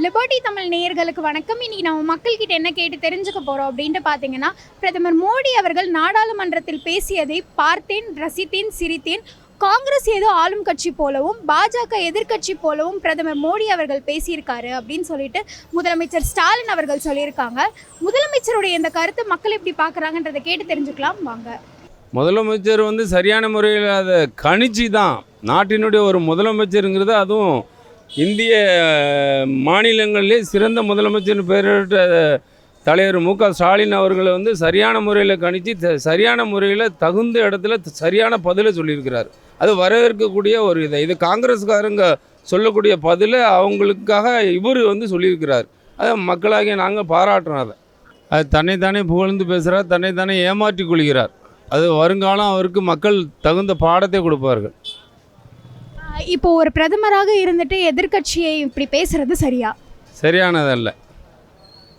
Liberty Tamil நேயர்களுக்கு வணக்கம். இன்னைக்கு நம்ம மக்கள்கிட்ட என்ன கேட்டு தெரிஞ்சுக்க போகிறோம் அப்படின்ட்டு பார்த்தீங்கன்னா பிரதமர் மோடி அவர்கள் நாடாளுமன்றத்தில் பேசியதை பார்த்தேன் ரசித்தேன் சிரித்தேன். காங்கிரஸ் ஏதோ ஆளும் கட்சி போலவும் பாஜக எதிர்க்கட்சி போலவும் பிரதமர் மோடி அவர்கள் பேசியிருக்காரு அப்படின்னு சொல்லிட்டு முதலமைச்சர் ஸ்டாலின் அவர்கள் சொல்லியிருக்காங்க. முதலமைச்சருடைய இந்த கருத்து மக்கள் எப்படி பார்க்குறாங்கன்றதை கேட்டு தெரிஞ்சுக்கலாம். வாங்க. முதலமைச்சர் வந்து சரியான முறையில் அதை கணிச்சு தான் நாட்டினுடைய ஒரு முதலமைச்சருங்கிறது அதுவும் இந்திய மாநிலங்களிலே சிறந்த முதலமைச்சர் பெயரிட்ட தலைவர் மு க ஸ்டாலின் அவர்களை வந்து சரியான முறையில் கணித்து சரியான முறையில் தகுந்த இடத்துல சரியான பதிலை சொல்லியிருக்கிறார். அது வரவேற்கக்கூடிய ஒரு இதை. இது காங்கிரஸ்காரங்க சொல்லக்கூடிய பதிலை அவங்களுக்காக இவர் வந்து சொல்லியிருக்கிறார். அதை மக்களாகிய நாங்கள் பாராட்டுறோம் அதை. அது தன்னைத்தானே புகழ்ந்து பேசுகிறார் தன்னைத்தானே ஏமாற்றி கொள்கிறார். அது வருங்காலம் அவருக்கு மக்கள் தகுந்த பாடத்தை கொடுப்பார்கள். இப்போ ஒரு பிரதமராக இருந்துட்டு எதிர்க்கட்சியை இப்படி பேசுறது சரியா? சரியானதல்ல.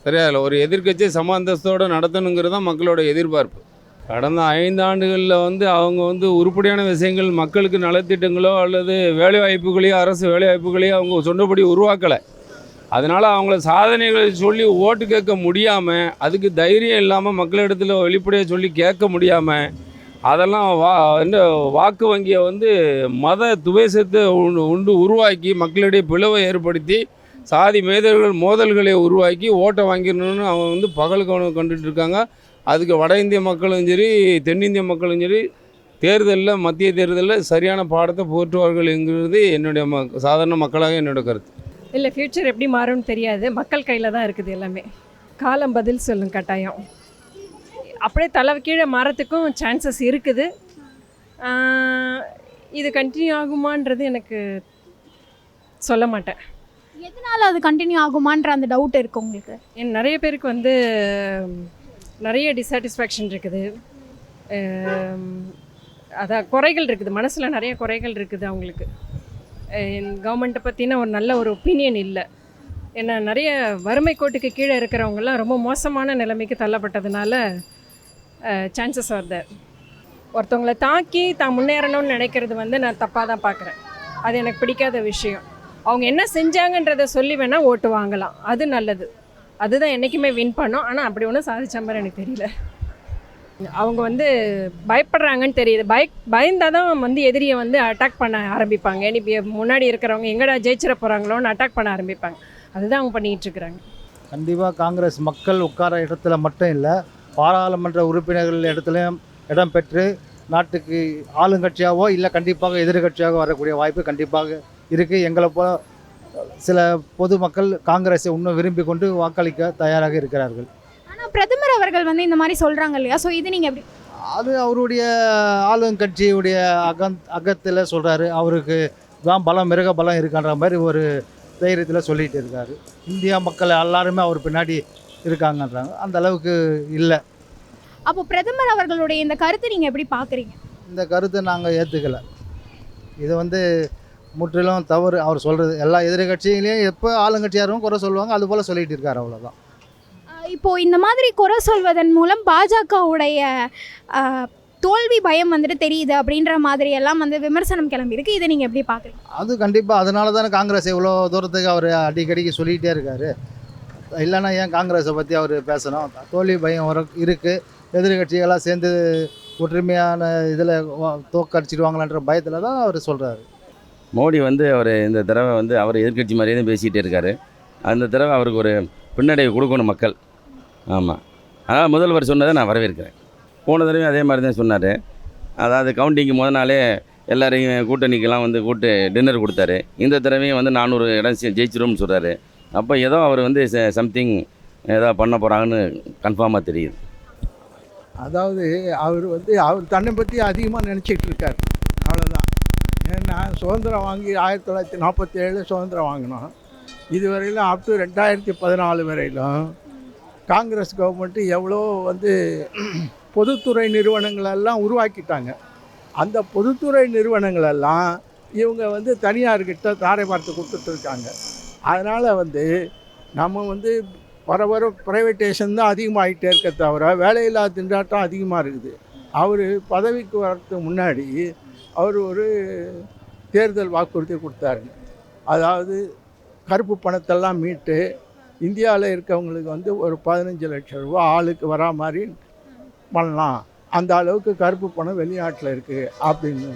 சரியா இல்லை ஒரு எதிர்கட்சி சம நடத்தணுங்கிறது தான் மக்களோட எதிர்பார்ப்பு. கடந்த ஐந்து ஆண்டுகளில் வந்து அவங்க வந்து உருப்படியான விஷயங்கள் மக்களுக்கு நலத்திட்டங்களோ அல்லது வேலைவாய்ப்புகளையோ அரசு வேலைவாய்ப்புகளையோ அவங்க சொன்னபடி உருவாக்கலை. அதனால் அவங்கள சாதனைகளை சொல்லி ஓட்டு கேட்க முடியாமல் அதுக்கு தைரியம் இல்லாமல் மக்களிடத்தில் வெளிப்படையாக சொல்லி கேட்க முடியாமல் அதெல்லாம் வா இந்த வாக்கு வங்கியை வந்து மத துவேசத்தை உண்டு உண்டு உருவாக்கி மக்களிடையே பிளவை ஏற்படுத்தி சாதி மேதர்கள் மோதல்களை உருவாக்கி ஓட்டை வாங்கிடணும்னு அவங்க வந்து பகல் கவனம் கண்டுட்டு இருக்காங்க. அதுக்கு வட இந்திய மக்களும் சரி தென்னிந்திய மக்களும் சரி தேர்தலில் மத்திய தேர்தலில் சரியான பாடத்தை போற்றுவார்கள் என்கிறது என்னுடைய ம சாதாரண மக்களாக என்னோடய கருத்து. இல்லை ஃப்யூச்சர் எப்படி மாறும்னு தெரியாது. மக்கள் கையில் தான் இருக்குது எல்லாமே. காலம் பதில் சொல்லும் கட்டாயம். அப்படியே தலை கீழே மாறத்துக்கும் சான்சஸ் இருக்குது. இது கண்டினியூ ஆகுமான்றது எனக்கு சொல்ல மாட்டேன். எதனால அது கண்டினியூ ஆகுமான்ற அந்த டவுட் இருக்கு உங்களுக்கு? என் நிறைய பேருக்கு வந்து நிறைய டிசாட்டிஸ்ஃபேக்ஷன் இருக்குது. அதான் குறைகள் இருக்குது. மனசில் நிறைய குறைகள் இருக்குது அவங்களுக்கு. கவர்மெண்ட்டை பற்றின ஒரு நல்ல ஒரு ஒப்பீனியன் இல்லை. ஏன்னா நிறைய வறுமை கோட்டுக்கு கீழே இருக்கிறவங்கெல்லாம் ரொம்ப மோசமான நிலைமைக்கு தள்ளப்பட்டதுனால சான்சஸ் ஆர் ஒருத்தவங்களை தாக்கி தான் முன்னேறணும்னு நினைக்கிறது வந்து நான் தப்பாக தான் பார்க்குறேன். அது எனக்கு பிடிக்காத விஷயம். அவங்க என்ன செஞ்சாங்கன்றதை சொல்லி வேணால் ஓட்டு வாங்கலாம். அது நல்லது. அதுதான் என்றைக்குமே வின் பண்ணோம். ஆனால் அப்படி ஒன்றும் சாதிச்ச மாதிரி எனக்கு தெரியல. அவங்க வந்து பயப்படுறாங்கன்னு தெரியுது. பய பயந்தால் தான் வந்து எதிரியை வந்து அட்டாக் பண்ண ஆரம்பிப்பாங்க. இனி முன்னாடி இருக்கிறவங்க எங்கடா ஜெயிச்சிட போகிறாங்களோன்னு அட்டாக் பண்ண ஆரம்பிப்பாங்க. அதுதான் அவங்க பண்ணிகிட்டு இருக்கிறாங்க. கண்டிப்பாக காங்கிரஸ் மக்கள் உட்கார இடத்துல மட்டும் இல்லை பாராளுமன்ற உறுப்பினர்கள் இடத்துலையும் இடம் பெற்று நாட்டுக்கு ஆளுங்கட்சியாவோ இல்லை கண்டிப்பாக எதிர்கட்சியாக வரக்கூடிய வாய்ப்பு கண்டிப்பாக இருக்குது எங்களை போல சில பொதுமக்கள் காங்கிரஸை இன்னும் விரும்பி கொண்டு வாக்களிக்க தயாராக இருக்கிறார்கள். ஆனால் பிரதமர் அவர்கள் வந்து இந்த மாதிரி சொல்றாங்க இல்லையா? ஸோ இது நீங்க எப்படி அது அவருடைய ஆளுங்கட்சியுடைய அகம் அகத்தில் சொல்கிறாரு அவருக்கு தான் பலம் மிருக பலம் இருக்கான்ற மாதிரி ஒரு தைரியத்தில் சொல்லிட்டு இருக்காரு. இந்தியா மக்கள் எல்லாருமே அவர் பின்னாடி இருக்காங்கன்றாங்க. அந்த அளவுக்கு இல்லை. அப்போ பிரதமர் அவர்களுடைய இந்த கருத்தை நீங்க எப்படி பாக்குறீங்க இந்த கருத்தை நாங்கள் ஏற்றுக்கலை இது வந்து முற்றிலும் தவறு. அவர் சொல்கிறது எல்லா எதிர்கட்சிகளையும் எப்போ ஆளுங்கட்சியாரும் குறை சொல்லுவாங்க அது போல் சொல்லிட்டு இருக்காரு அவ்வளோதான் ஆஹ் இப்போ இந்த மாதிரி குறை சொல்வதன் மூலம் பாஜகவுடைய தோல்வி பயம் வந்துட்டு தெரியுது அப்படின்ற மாதிரி எல்லாம் வந்து விமர்சனம் கிளம்பி இருக்கு இதை நீங்க எப்படி பாக்குறீங்க அது கண்டிப்பாக அதனால தானே காங்கிரஸ் இவ்வளோ தூரத்துக்கு அவர் அடிக்கடிக்கு சொல்லிகிட்டே இருக்காரு. இல்லைன்னா ஏன் காங்கிரஸை பற்றி அவர் பேசணும்? தோல்வி பயம் வர இருக்குது எதிர்கட்சிகளாக சேர்ந்து ஒற்றுமையான இதில் தோக்கடிச்சிடுவாங்களான்ற பயத்தில் தான் அவர் சொல்கிறாரு மோடி வந்து அவர் இந்த தடவை வந்து அவர் எதிர்க்கட்சி மாதிரியே தான் பேசிகிட்டே இருக்கார். அந்த தடவை அவருக்கு ஒரு பின்னடைவு கொடுக்கணும் மக்கள். ஆமாம் அதாவது முதல்வர் சொன்னதை நான் வரவேற்கிறேன். போன தடவையும் அதே மாதிரி தான் சொன்னார். அதாவது கவுண்டிங்க்கு முத நாளே எல்லாரையும் கூட்டணிக்கெல்லாம் வந்து கூட்டு டின்னர் கொடுத்தாரு. இந்த தடவையும் வந்து நானூறு இடம் ஜெயிச்சிரும்னு சொல்கிறாரு அப்போ ஏதோ அவர் வந்து சம்திங் ஏதோ பண்ண போகிறாங்கன்னு கன்ஃபார்மாக தெரியுது. அதாவது அவர் வந்து அவர் தன்னை பற்றி அதிகமாக நினச்சிக்கிட்டு இருக்கார். அவ்வளோதான் ஏன்னா சுதந்திரம் வாங்கி ஆயிரத்தி தொள்ளாயிரத்தி நாற்பத்தி ஏழில் சுதந்திரம் வாங்கினோம். இதுவரையிலும் அப் டு ரெண்டாயிரத்தி பதினாலு வரையிலும் காங்கிரஸ் கவர்மெண்ட்டு எவ்வளோ வந்து பொதுத்துறை நிறுவனங்களெல்லாம் உருவாக்கிட்டாங்க. அந்த பொதுத்துறை நிறுவனங்களெல்லாம் இவங்க வந்து தனியார்கிட்ட தாரை பார்த்து கொடுத்துட்ருக்காங்க அதனால் வந்து நம்ம வந்து வர வர ப்ரைவேட்டேஷன் தான் அதிகமாகிட்டே இருக்க தவிர வேலையில்லா திண்டாட்டம் அதிகமாக இருக்குது. அவர் பதவிக்கு வரத்துக்கு முன்னாடி அவர் ஒரு தேர்தல் வாக்குறுதி கொடுத்தாருங்க அதாவது கருப்பு பணத்தெல்லாம் மீட்டு இந்தியாவில் இருக்கவங்களுக்கு வந்து ஒரு பதினஞ்சு லட்சம் ரூபா ஆளுக்கு வரா மாதிரி பண்ணலாம். அந்த அளவுக்கு கருப்பு பணம் வெளிநாட்டில் இருக்குது அப்படின்னு.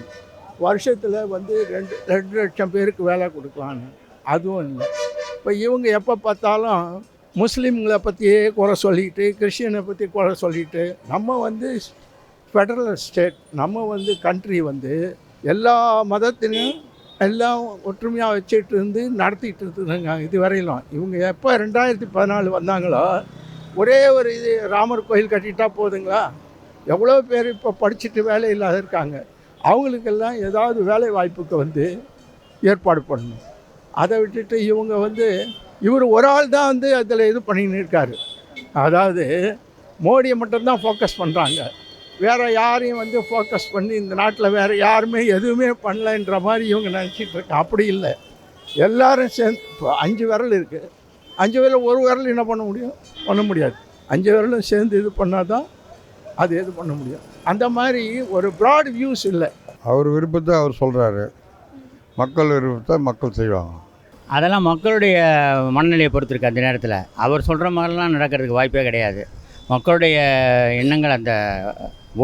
வருஷத்தில் வந்து ரெண்டு ரெண்டு லட்சம் பேருக்கு வேலை கொடுக்கலான்னு அதுவும் இல்லை. இப்போ இவங்க எப்போ பார்த்தாலும் முஸ்லீம்களை பற்றியே குறை சொல்லிட்டு கிறிஸ்டியனை பற்றி குறை சொல்லிட்டு நம்ம வந்து ஃபெடரல் ஸ்டேட் நம்ம வந்து கண்ட்ரி வந்து எல்லா மதத்திலையும் எல்லாம் ஒற்றுமையாக வச்சுட்டு இருந்து நடத்திட்டு இருந்தாங்க இது வரையிலும் இவங்க எப்போ ரெண்டாயிரத்தி பதினாலு வந்தாங்களோ ஒரே ஒரு இது ராமர் கோயில் கட்டிட்டா போதுங்களா? எவ்வளோ பேர் இப்போ படிச்சுட்டு வேலை இல்லாத இருக்காங்க. அவங்களுக்கெல்லாம் ஏதாவது வேலை வாய்ப்புக்கு வந்து ஏற்பாடு பண்ணணும். அதை விட்டுட்டு இவங்க வந்து இவர் ஒரு ஆள் தான் வந்து அதில் இது பண்ணின்னு இருக்கார். அதாவது மோடியை மட்டும்தான் ஃபோக்கஸ் பண்ணுறாங்க வேறு யாரையும் வந்து ஃபோக்கஸ் பண்ணி இந்த நாட்டில் வேறு யாருமே எதுவுமே பண்ணலைன்ற மாதிரி இவங்க நினச்சிட்டு இருக்காங்க அப்படி இல்லை. எல்லாரும் சேர்ந்து இப்போ அஞ்சு விரல் இருக்குது அஞ்சு விரல் ஒரு விரல் என்ன பண்ண முடியும்? பண்ண முடியாது. அஞ்சு விரலும் சேர்ந்து இது பண்ணால் தான் அது இது பண்ண முடியும்? அந்த மாதிரி ஒரு ப்ராட் வியூஸ் இல்லை. அவர் விருப்பத்தை அவர் சொல்கிறாரு மக்கள் விருப்பத்தை மக்கள் செய்வாங்க. அதெல்லாம் மக்களுடைய மனநிலையை பொறுத்திருக்கு அந்த நேரத்தில். அவர் சொல்கிற மாதிரிலாம் நடக்கிறதுக்கு வாய்ப்பே கிடையாது. மக்களுடைய எண்ணங்கள் அந்த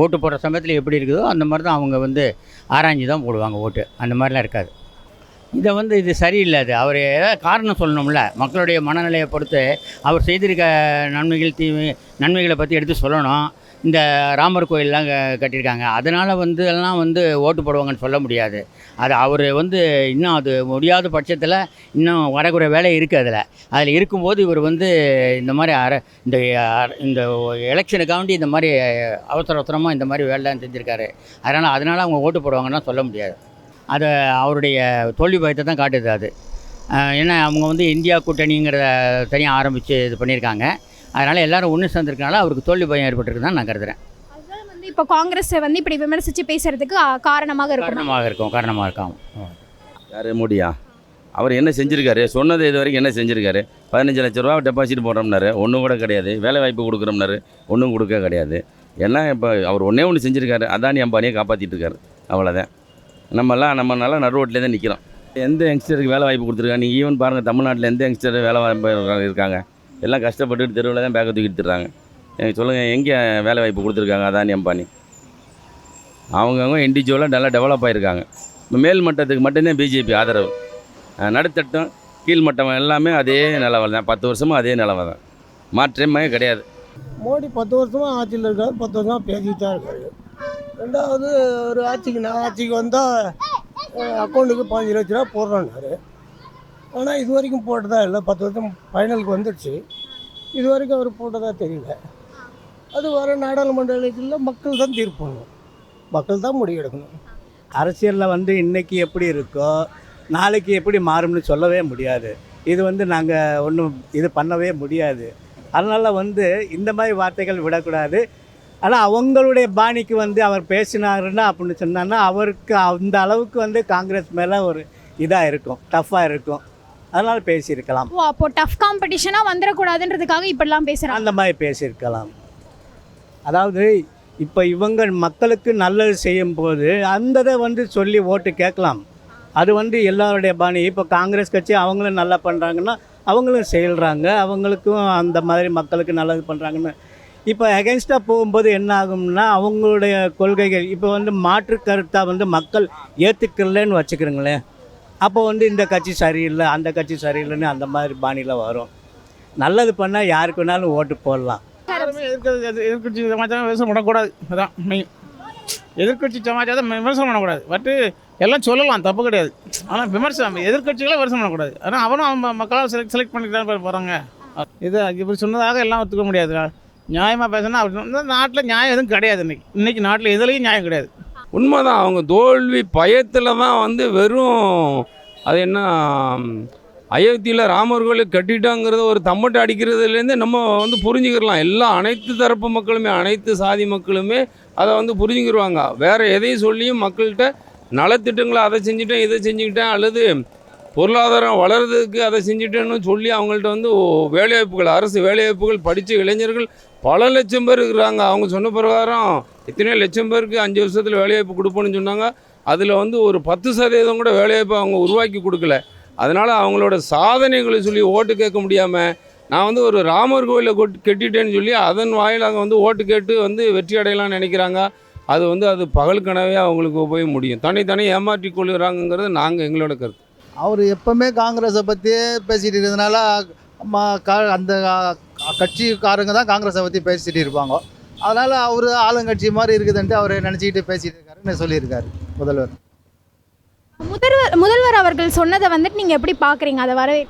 ஓட்டு போடுற சமயத்தில் எப்படி இருக்குதோ அந்த மாதிரி தான் அவங்க வந்து ஆராய்ஞ்சு தான் போடுவாங்க ஓட்டு. அந்த மாதிரிலாம் இருக்காது. இதை வந்து இது சரியில்லை அது. அவர் ஏதாவது காரணம் சொல்லணும்ல. மக்களுடைய மனநிலையை பொறுத்து அவர் செய்திருக்க நன்மைகள் தீமை நன்மைகளை பற்றி எடுத்து சொல்லணும். இந்த ராமர் கோயிலெலாம் க- கட்டியிருக்காங்க. அதனால் வந்து எல்லாம் வந்து ஓட்டு போடுவாங்கன்னு சொல்ல முடியாது. அது அவர் வந்து இன்னும் அது முடியாத பட்சத்தில் இன்னும் வரக்கூடிய வேலை இருக்குது அதில். அதில் இருக்கும்போது இவர் வந்து இந்த மாதிரி அர இந்த இந்த எலெக்ஷனுக்காண்டி இந்த மாதிரி அவசர அவசரமாக இந்த மாதிரி வேலைலாம் செஞ்சுருக்காரு. அதனால் அதனால் அவங்க ஓட்டு போடுவாங்கன்னா சொல்ல முடியாது. அது அவருடைய தோல்வி பயத்தை தான் காட்டுது அது. ஏன்னா அவங்க வந்து இந்தியா கூட்டணிங்கிறத தனியாக ஆரம்பித்து இது பண்ணியிருக்காங்க. அதனால் எல்லாரும் ஒன்று சேர்ந்துருக்கனால அவருக்கு தோல்வி பயம் ஏற்பட்டிருக்கு தான் நான் கருதுகிறேன் வந்து இப்போ காங்கிரஸை வந்து இப்படி விமர்சித்து பேசுறதுக்கு ஆ, காரணமாக இருக்கும். காரணமாக இருக்கும் காரணமாக இருக்காம் யார் மோடியா? அவர் என்ன செஞ்சுருக்காரு? சொன்னது இது வரைக்கும் என்ன செஞ்சுருக்காரு? பதினஞ்சு லட்ச ரூபா டெபாசிட் போடுறோம்னாரு. ஒன்றும் கூட கிடையாது. வேலை வாய்ப்பு கொடுக்குறோம்னாரு. ஒன்றும் கொடுக்க கிடையாது. ஏன்னா இப்போ அவர் ஒன்றே ஒன்று செஞ்சுருக்காரு. அதானி அம்பானியை காப்பாற்றிட்டு இருக்காரு அவ்வளோதான் நம்மலாம் நம்ம நல்லா நடுரோட்டிலே தான் நிற்கிறோம் எந்த யங்ஸ்டருக்கு வேலை வாய்ப்பு கொடுத்துருக்காங்க? நீங்கள் ஈவன் பாருங்கள் தமிழ்நாட்டில் எந்த யங்ஸ்டர் வேலை வாய்ப்பு இருக்காங்க? எல்லாம் கஷ்டப்பட்டுட்டு தெருவில் தான் பேக்கை தூக்கிட்டு திரிறாங்க எனக்கு சொல்லுங்கள் எங்கே வேலை வாய்ப்பு கொடுத்துருக்காங்க அதானி அம்பானி? அவங்கவுங்க இண்டிவிஜுவலாக நல்லா டெவலப் ஆகிருக்காங்க இப்போ மேல் மட்டத்துக்கு மட்டும்தான் பிஜேபி ஆதரவு. நடுத்தட்டம் நடுத்தட்டம் கீழ்மட்டம் எல்லாமே அதே நிலவை தான். பத்து வருஷமாக அதே நிலவை தான். மாற்றமே கிடையாது. மோடி பத்து வருஷமாக ஆட்சியில் இருக்கார் பத்து வருஷமாக பேசிக்கிட்டு தான் இருக்காரு. ரெண்டாவது ஒரு ஆட்சிக்கு நான் ஆட்சிக்கு வந்தால் அக்கௌண்ட்டுக்கு பதினஞ்சு லட்ச ரூபா போடுறோன்னாரு ஆனால் இது வரைக்கும் போட்டதா இல்லை. பத்து வருஷம் ஃபைனலுக்கு வந்துடுச்சு. இது வரைக்கும் அவர் போட்டதா தெரியல. அது வர நாடாளுமன்ற எலெக்ஷனில் மக்கள் தான் தீர்ப்பாங்க மக்கள் தான் முடிவெடுக்கணும் அரசியலில் வந்து இன்றைக்கி எப்படி இருக்கோ நாளைக்கு எப்படி மாறும்னு சொல்லவே முடியாது. இது வந்து நாங்கள் ஒன்றும் இது பண்ணவே முடியாது. அதனால் வந்து இந்த மாதிரி வார்த்தைகள் விடக்கூடாது. ஆனால் அவங்களுடைய பாணிக்கு வந்து அவர் பேசினாருன்னா அப்படின்னு சொன்னான்னா அவருக்கு அந்த அளவுக்கு வந்து காங்கிரஸ் மேலே ஒரு இதாக இருக்கும் டஃப்பாக இருக்கும். அதனால் பேசியிருக்கலாம். ஓ அப்போ டஃப் காம்படிஷனாக வந்துடக்கூடாதுன்றதுக்காக இப்படிலாம் பேசுகிறாங்க அந்த மாதிரி பேசியிருக்கலாம். அதாவது இப்போ இவங்க மக்களுக்கு நல்லது செய்யும் போது அந்த வந்து சொல்லி ஓட்டு கேட்கலாம். அது வந்து எல்லாருடைய பாணி. இப்போ காங்கிரஸ் கட்சி அவங்களும் நல்லா பண்ணுறாங்கன்னா அவங்களும் செயல்றாங்க. அவங்களுக்கும் அந்த மாதிரி மக்களுக்கு நல்லது பண்ணுறாங்கன்னு இப்போ அகென்ஸ்டாக போகும்போது என்ன ஆகும்னா அவங்களுடைய கொள்கைகள் இப்போ வந்து மாற்று கருத்தாக வந்து மக்கள் ஏற்றுக்கலன்னு வச்சுக்கிறோங்களேன். அப்போ வந்து இந்த கட்சி சரியில்லை அந்த கட்சி சரியில்லைன்னு அந்த மாதிரி பாணியில் வரும். நல்லது பண்ணால் யாருக்கு வேணாலும் ஓட்டு போடலாம். எதிர்கட்சி எதிர்க்கட்சி சமாச்சாரம் விமர்சனம் பண்ணக்கூடாது. அதான் மெயின் எதிர்க்கட்சி சமாச்சாரம் விமர்சனம் பண்ணக்கூடாது. பட்டு எல்லாம் சொல்லலாம் தப்பு கிடையாது. ஆனால் விமர்சனம் எதிர்கட்சிகளை விமர்சனம் பண்ணக்கூடாது. ஆனால் அவனும் அவன் மக்களால் செலக்ட் செலக்ட் பண்ணிட்டு தான் போகிறாங்க இது இப்படி சொன்னதாக எல்லாம் ஒத்துக்க முடியாது. நியாயமாக பேசினா அப்படி நாட்டில் நியாயம் எதுவும் கிடையாது இன்னைக்கு. இன்றைக்கி நாட்டில் எதுலேயும் நியாயம் கிடையாது. உண்மைதான் அவங்க தோல்வி பயத்தில் தான் வந்து வெறும் அது என்ன அயோத்தியில் ராமர் கோயில் கட்டிட்டாங்கிறத ஒரு தம்பட்டை அடிக்கிறதுலேருந்து நம்ம வந்து புரிஞ்சுக்கிடலாம் எல்லா அனைத்து தரப்பு மக்களுமே அனைத்து சாதி மக்களுமே அதை வந்து புரிஞ்சுக்கிடுவாங்க வேறு எதையும் சொல்லியும் மக்கள்கிட்ட நலத்திட்டங்களை அதை செஞ்சுட்டேன் இதை செஞ்சுக்கிட்டேன் அல்லது பொருளாதாரம் வளர்றதுக்கு அதை செஞ்சுட்டேன்னு சொல்லி அவங்கள்ட்ட வந்து வேலைவாய்ப்புகள் அரசு வேலைவாய்ப்புகள் படித்த இளைஞர்கள் பல லட்சம் பேர் இருக்கிறாங்க. அவங்க சொன்ன பிரகாரம் எத்தனையோ லட்சம் பேருக்கு அஞ்சு வருஷத்தில் வேலைவாய்ப்பு கொடுப்போம்னு சொன்னாங்க. அதில் வந்து ஒரு பத்து சதவீதம் கூட வேலைவாய்ப்பு அவங்க உருவாக்கி கொடுக்கல. அதனால் அவங்களோட சாதனைகளை சொல்லி ஓட்டு கேட்க முடியாமல் நான் வந்து ஒரு ராமர் கோயிலை கெட்டிட்டேன்னு சொல்லி அதன் வாயிலாக வந்து ஓட்டு கேட்டு வந்து வெற்றி அடையலாம்னு நினைக்கிறாங்க. அது வந்து அது பகல் கனவே அவங்களுக்கு போய் முடியும். தனித்தனி ஏமாற்றி கொள்கிறாங்கங்கிறது நாங்கள் எங்களோட கருத்து. அவர் எப்போவுமே காங்கிரஸை பற்றியே பேசிகிட்டு இருக்கிறதுனால ம- அந்த கட்சிக்காரங்க தான் காங்கிரஸை பற்றி பேசிகிட்டு இருப்பாங்க. அதனால் அவர் ஆளுங்கட்சி மாதிரி இருக்குதுன்ட்டு அவர் நினச்சிக்கிட்டு பேசிகிட்டு இருக்காருன்னு சொல்லியிருக்காரு முதல்வர். முதல்வர் முதல்வர் அவர்கள் சொன்னதை வந்துட்டு நீங்கள் எப்படி பார்க்குறீங்க அதை வரவே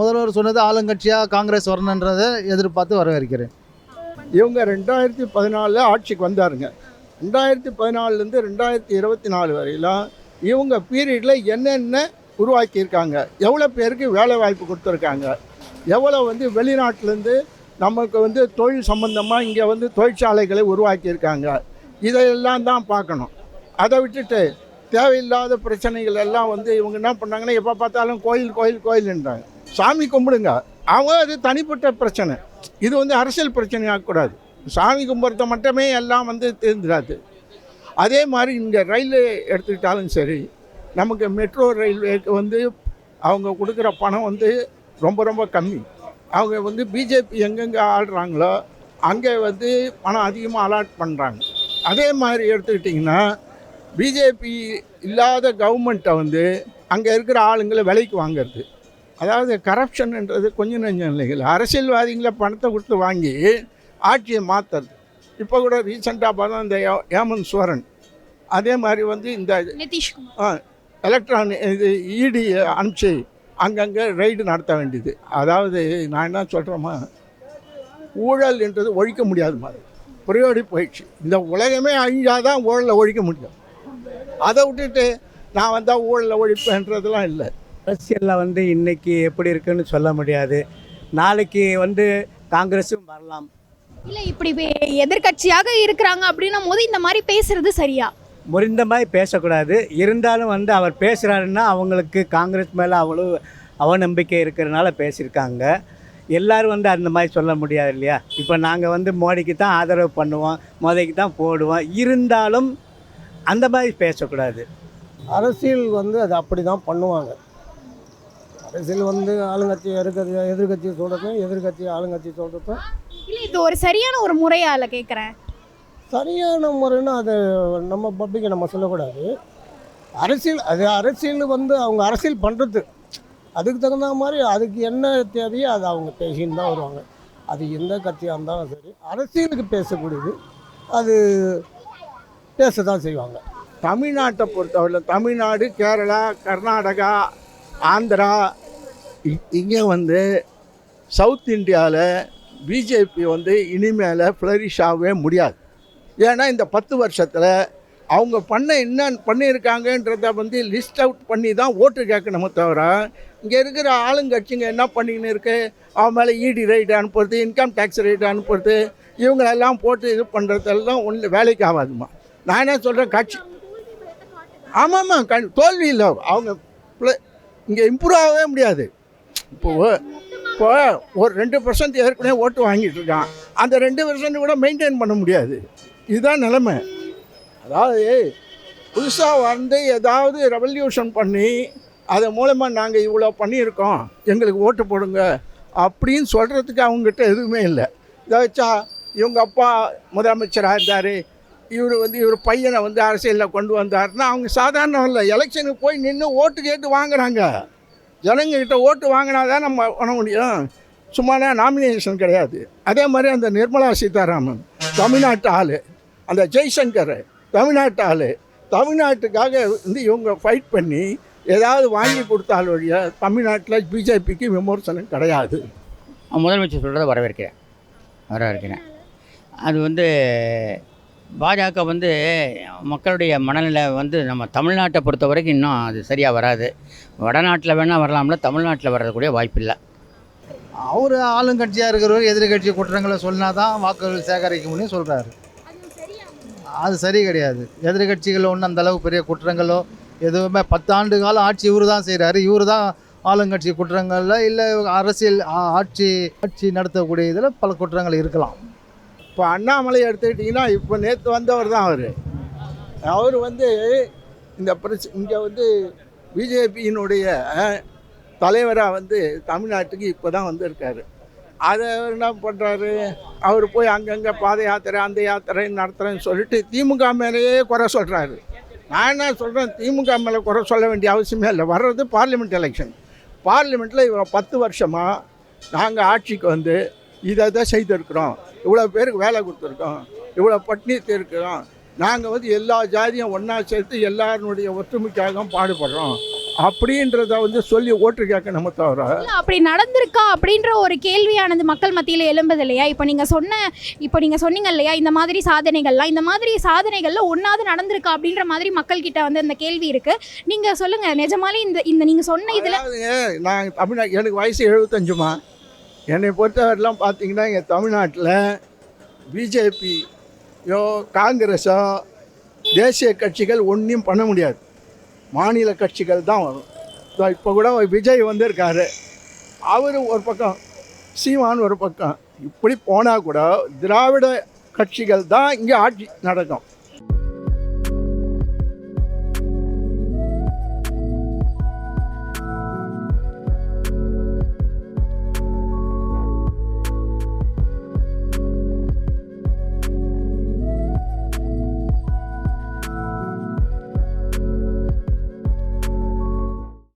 முதல்வர் சொன்னது ஆளுங்கட்சியாக காங்கிரஸ் வரணுன்றதை எதிர்பார்த்து வரவேற்கிறேன். இவங்க ரெண்டாயிரத்தி பதினாலில் ஆட்சிக்கு வந்தாருங்க. ரெண்டாயிரத்தி பதினாலுலேருந்து ரெண்டாயிரத்தி இருபத்தி நாலு வரையிலும் இவங்க பீரியடில் என்னென்ன உருவாக்கியிருக்காங்க? எவ்வளோ பேருக்கு வேலை வாய்ப்பு கொடுத்துருக்காங்க? எவ்வளோ வந்து வெளிநாட்டிலேருந்து நமக்கு வந்து தொழில் சம்பந்தமாக இங்கே வந்து தொழிற்சாலைகளை உருவாக்கியிருக்காங்க. இதையெல்லாம் தான் பார்க்கணும். அதை விட்டுட்டு தேவையில்லாத பிரச்சனைகள் எல்லாம் வந்து இவங்க என்ன பண்ணாங்கன்னா எப்போ பார்த்தாலும் கோயில் கோயில் கோயில்ன்றாங்க. சாமி கும்பிடுங்க. அவங்க அது தனிப்பட்ட பிரச்சனை. இது வந்து அரசியல் பிரச்சனையாகக்கூடாது சாமி கும்பிட்றத மட்டுமே எல்லாம் வந்து தெரிஞ்சிடாது அதே மாதிரி இங்கே ரயில்வே எடுத்துக்கிட்டாலும் சரி நமக்கு மெட்ரோ ரயில்வேக்கு வந்து அவங்க கொடுக்குற பணம் வந்து ரொம்ப ரொம்ப கம்மி. அவங்க வந்து பிஜேபி எங்கெங்கே ஆடுறாங்களோ அங்கே வந்து பணம் அதிகமாக அலாட் பண்ணுறாங்க அதே மாதிரி எடுத்துக்கிட்டிங்கன்னா பிஜேபி இல்லாத கவர்மெண்ட்டை வந்து அங்கே இருக்கிற ஆளுங்களை விலைக்கு வாங்குறது. அதாவது கரப்ஷன்ன்றது கொஞ்சம் நெஞ்சம் இல்லைங்கள அரசியல்வாதிகளை பணத்தை கொடுத்து வாங்கி ஆட்சியை மாற்றுறது இப்போ கூட ரீசெண்டாக பார்த்தா இந்த ஏமன் சோரன். அதே மாதிரி வந்து இந்த நிதிஷ்குமார். எலக்ட்ரான் இது இடி அனுப்பிச்சு அங்கங்கே ரைடு நடத்த வேண்டியது. அதாவது நான் என்ன சொல்கிறேம்மா ஊழல் என்றது ஒழிக்க முடியாது மாதிரி புரியோடி போயிடுச்சு. இந்த உலகமே அழிஞ்சாதான் ஊழலை ஒழிக்க முடியும். அதை விட்டுட்டு நான் வந்தால் ஊழலை ஒழிப்பேன்றதெல்லாம் இல்லை. அரசியலில் வந்து இன்னைக்கு எப்படி இருக்குன்னு சொல்ல முடியாது. நாளைக்கு வந்து காங்கிரஸும் வரலாம். இல்லை இப்படி எதிர்க்கட்சியாக இருக்கிறாங்க அப்படின்னும் போது இந்த மாதிரி பேசுறது சரியா? முறிந்த மாதிரி பேசக்கூடாது. இருந்தாலும் வந்து அவர் பேசுகிறாருன்னா அவங்களுக்கு காங்கிரஸ் மேலே அவ்வளோ அவநம்பிக்கை இருக்கிறனால பேசியிருக்காங்க. எல்லாரும் வந்து அந்த மாதிரி சொல்ல முடியாது இல்லையா? இப்போ நாங்கள் வந்து மோடிக்கு தான் ஆதரவு பண்ணுவோம் மோடிக்கு தான் போடுவோம். இருந்தாலும் அந்த மாதிரி பேசக்கூடாது. அரசியல் வந்து அது அப்படி தான் பண்ணுவாங்க. அரசியல் வந்து ஆளுங்கட்சி எதிர்கட்சி எதிர்கட்சி சொல்கிறதும் எதிர்கட்சி ஆளுங்கட்சி சொல்கிறதும் இல்லை இது ஒரு சரியான ஒரு முறையால கேட்குறேன் சரியான முறைன்னா அது நம்ம பப்ளிக்கை நம்ம சொல்லக்கூடாது. அரசியல் அது அரசியல் வந்து அவங்க அரசியல் பண்ணுறது அதுக்கு தகுந்த மாதிரி அதுக்கு என்ன தேவையோ அதை அவங்க பேசின்னு தான் வருவாங்க. அது எந்த கட்சியாக இருந்தாலும் சரி அரசியலுக்கு பேசக்கூடியது. அது பேச தான் செய்வாங்க. தமிழ்நாட்டை பொறுத்தவரையில் தமிழ்நாடு கேரளா கர்நாடகா ஆந்திரா இங்கே வந்து சவுத் இந்தியாவில் பிஜேபி வந்து இனிமேல் ஃப்ளரிஷ் ஆகவே முடியாது. ஏன்னா இந்த பத்து வருஷத்தில் அவங்க பண்ண என்ன பண்ணியிருக்காங்கன்றத வந்து லிஸ்ட் அவுட் பண்ணி தான் ஓட்டு கேட்கணுமே தவிர இங்கே இருக்கிற ஆளுங்கட்சிங்க என்ன பண்ணிக்கின்னு இருக்கு? அவன் மேலே இடி ரைடு அனுப்புறது இன்கம் டேக்ஸ் ரைடு அனுப்புறது இவங்களெல்லாம் போட்டு இது பண்ணுறதெல்லாம் ஒன்று வேலைக்கு ஆகாதுமா? நான் என்ன சொல்கிறேன் கட்சி ஆமாம்மா கண் தோல்வி இல்லை. அவங்க இங்கே இம்ப்ரூவ் ஆகவே முடியாது. இப்போ இப்போ ஒரு ரெண்டு பர்சன்ட் ஏற்கனவே ஓட்டு வாங்கிட்டு இருக்கான். அந்த ரெண்டு பர்சன்ட் கூட மெயின்டைன் பண்ண முடியாது. இதுதான் நிலைமை. அதாவது புதுசாக வந்து ஏதாவது ரெவல்யூஷன் பண்ணி அது மூலமாக நாங்கள் இவ்வளோ பண்ணியிருக்கோம் எங்களுக்கு ஓட்டு போடுங்க அப்படின்னு சொல்கிறதுக்கு அவங்ககிட்ட எதுவுமே இல்லை. இதை வச்சா இவங்க அப்பா முதலமைச்சராக இருந்தார் இவர் வந்து இவர் பையனை வந்து அரசியலில் கொண்டு வந்தாருன்னா அவங்க சாதாரணம் இல்லை எலெக்ஷனுக்கு போய் நின்று ஓட்டு கேட்டு வாங்குறாங்க. ஜனங்கக்கிட்ட ஓட்டு வாங்கினா தான் நம்ம பண்ண முடியும். சும்மானா நாமினேஷன் கிடையாது. அதே மாதிரி அந்த நிர்மலா சீதாராமன் தமிழ்நாட்டு ஆள். அந்த ஜெய்சங்கர் தமிழ்நாட்டு ஆள் தமிழ்நாட்டுக்காக வந்து இவங்க ஃபைட் பண்ணி ஏதாவது வாங்கி கொடுத்தால் வழிய தமிழ்நாட்டில் பிஜேபிக்கு விமர்சனம் கிடையாது. முதலமைச்சர் சொல்கிறத வரவேற்கிறேன். வரவேற்கிறேன். அது வந்து பாஜக வந்து மக்களுடைய மனநிலை வந்து நம்ம தமிழ்நாட்டை பொறுத்த வரைக்கும் இன்னும் அது சரியாக வராது. வடநாட்டில் வேணால் வரலாம்ல தமிழ்நாட்டில் வர்றதுக்கூடிய வாய்ப்பு இல்லை. அவர் ஆளுங்கட்சியாக இருக்கிறவர் எதிர்கட்சி குற்றங்களை சொன்னா தான் வாக்குகள் சேகரிக்க முடியும் சொல்கிறாரு அது சரி கிடையாது. எதிர்கட்சிகள் ஒன்றும் அந்தளவு பெரிய குற்றங்களோ எதுவுமே பத்தாண்டு காலம் ஆட்சி இவர் தான் செய்கிறாரு இவர் தான் ஆளுங்கட்சி குற்றங்களில் இல்லை அரசியல் ஆ- ஆட்சி ஆட்சி நடத்தக்கூடிய இதில் பல குற்றங்கள் இருக்கலாம். இப்போ அண்ணாமலை எடுத்துக்கிட்டிங்கன்னா இப்போ நேற்று வந்தவர் தான் அவர். அவர் வந்து இந்த பிரச்ச இங்கே வந்து பிஜேபியினுடைய தலைவராக வந்து தமிழ்நாட்டுக்கு இப்போ தான் வந்திருக்காரு. அதை என்ன பண்ணுறாரு அவர் போய் அங்கங்கே பாத யாத்திரை அந்த யாத்திரை நடத்துகிறேன்னு சொல்லிட்டு திமுக மேலேயே குறை சொல்கிறாரு நான் என்ன சொல்கிறேன் திமுக மேலே குறை சொல்ல வேண்டிய அவசியமே இல்லை. வர்றது பார்லிமெண்ட் எலெக்ஷன் பார்லிமெண்ட்டில் இவ்வளோ பத்து வருஷமாக நாங்கள் ஆட்சிக்கு வந்து இதை தான் செய்திருக்கிறோம். இவ்வளோ பேருக்கு வேலை கொடுத்துருக்கோம். இவ்வளோ பட்டினி தீர்க்கிறோம் நாங்கள் வந்து எல்லா ஜாதியும் ஒன்றா சேர்த்து எல்லாருனுடைய ஒற்றுமைக்காகவும் பாடுபடுறோம். அப்படின்றத வந்து சொல்லி ஓட்டு கேட்கணுமே தவிர அப்படி நடந்திருக்கா அப்படின்ற ஒரு கேள்வியானது மக்கள் மத்தியில் எழும்புது இல்லையா? இப்போ நீங்கள் சொன்ன இப்போ நீங்கள் சொன்னீங்க இல்லையா? இந்த மாதிரி சாதனைகள்லாம் இந்த மாதிரி சாதனைகள்ல ஒன்றாவது நடந்திருக்கா அப்படின்ற மாதிரி மக்கள் கிட்ட வந்து அந்த கேள்வி இருக்கு. நீங்கள் சொல்லுங்க நிஜமாலே இந்த இந்த நீங்கள் சொன்ன இதில் நான் தமிழ்நா எனக்கு வயசு எழுபத்தஞ்சுமா என்னை பொறுத்தவரைலாம் பார்த்தீங்கன்னா இங்கே தமிழ்நாட்டில் பிஜேபி யோ காங்கிரஸோ தேசிய கட்சிகள் ஒன்றையும் பண்ண முடியாது. மாநில கட்சிகள் தான் வரும். இப்போ கூட விஜய் வந்திருக்காரு. அவர் ஒரு பக்கம் சீமான் ஒரு பக்கம். இப்படி போனால் கூட திராவிட கட்சிகள் தான் இங்கே ஆட்சி நடக்கும்.